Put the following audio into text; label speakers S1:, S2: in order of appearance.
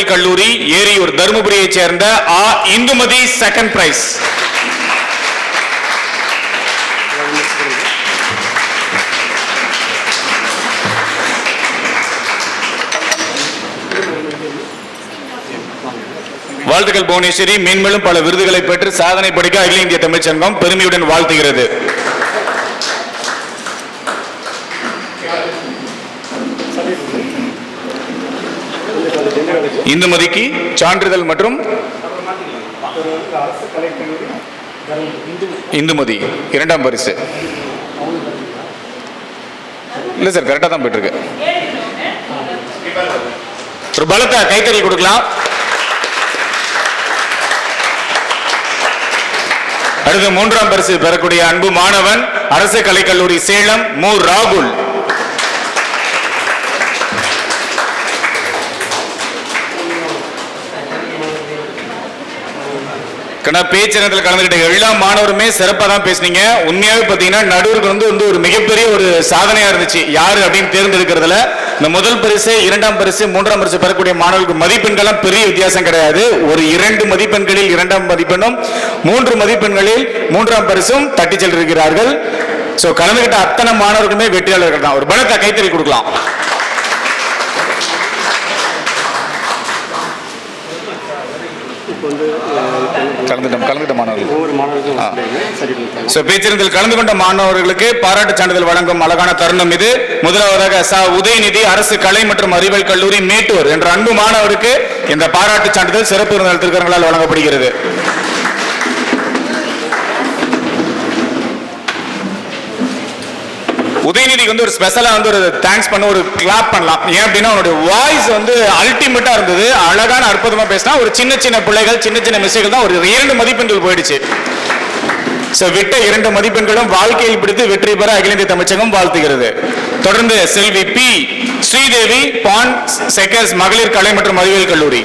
S1: அறிவியல் கல்லூரி ஏரியூர் தருமபுரியைச் சேர்ந்த ஆ இந்துமதி செகண்ட் பிரைஸ் வாழ்த்துக்கள் புவனேஸ்வரி. மேன்மேலும் பல விருதுகளை பெற்று சாதனை படிக்க அகில இந்திய தமிழ்ச்சங்கம் பெருமையுடன் வாழ்த்துகிறது. இந்துமதிக்கு சான்றிதழ் மற்றும் இந்துமதி இரண்டாம் பரிசு. இல்லை சார் கரெக்டாக தான் போயிட்டுருக்கு. ஒரு பலத்தை கைத்தறி கொடுக்கலாம். அடுத்த மூன்றாம் பரிசு பெறக்கூடிய அன்பு மாணவன் அரசு கலைக்கல்லூரி சேலம் மு. ராகுல். கண்ணா பேச்சனத்தில் கலந்துக்கிட்ட எல்லா மாணவருமே சிறப்பாக தான் பேசுனீங்க. உண்மையாகவே பார்த்தீங்கன்னா நடுவருக்கு வந்து வந்து ஒரு மிகப்பெரிய ஒரு சாதனையாக இருந்துச்சு. யார் அப்படின்னு தேர்ந்தெடுக்கிறதுல இந்த முதல் பரிசு இரண்டாம் பரிசு மூன்றாம் பரிசு பெறக்கூடிய மாணவர்களுக்கு மதிப்பெண்கள்லாம் பெரிய வித்தியாசம் கிடையாது. ஒரு இரண்டு மதிப்பெண்களில் இரண்டாம் மதிப்பெண்ணும் மூன்று மதிப்பெண்களில் மூன்றாம் பரிசும் தட்டி சென்றிருக்கிறார்கள். ஸோ கலந்துகிட்ட அத்தனை மாணவர்களுமே வெற்றியாளர்கள் தான். ஒரு பலத்தை கைத்தறி கொடுக்கலாம். கலந்துட்டோம் கலந்துட்ட மாணவர்கள்.
S2: ஒவ்வொரு மாணவருக்கும் சரி பண்ணிட்டாங்க
S1: ஸோ பேச்சிருந்தில் கலந்து கொண்ட மாணவர்களுக்கு பாராட்டு சான்றிதழ் வழங்கும் அழகான தருணம் இது. முதலாவதாக ச. உதயநிதி அரசு கலை மற்றும் அறிவியல் கல்லூரி மேட்டூர் என்ற அன்பு மாணவருக்கு இந்த பாராட்டு சான்றிதழ் சிறப்பு விருந்தினர் திருக்கரங்களால் வழங்கப்படுகிறது. உதயநிதிக்கு வந்து ஒரு ஸ்பெஷலாக வந்து ஒரு தேங்க்ஸ் பண்ண ஒரு கிளாப் பண்ணலாம். ஏன் அப்படின்னா அவனுடைய வாய்ஸ் வந்து அல்டிமேட்டாக இருந்தது. அழகான அற்புதமாக பேசினா ஒரு சின்ன சின்ன பிள்ளைகள் சின்ன சின்ன மிஸ்டேக்கள் தான். ஒரு இரண்டு மதிப்பெண்கள் போயிடுச்சு. ஸோ விட்ட இரண்டு மதிப்பெண்களும் வாழ்க்கையில் பிடித்து வெற்றி பெற அகில இந்திய தமிழ்ச்சகம் வாழ்த்துகிறது. தொடர்ந்து செல்வி பி ஸ்ரீதேவி பான் செகர்ஸ் மகளிர் கலை மற்றும் அறிவியல் கல்லூரி.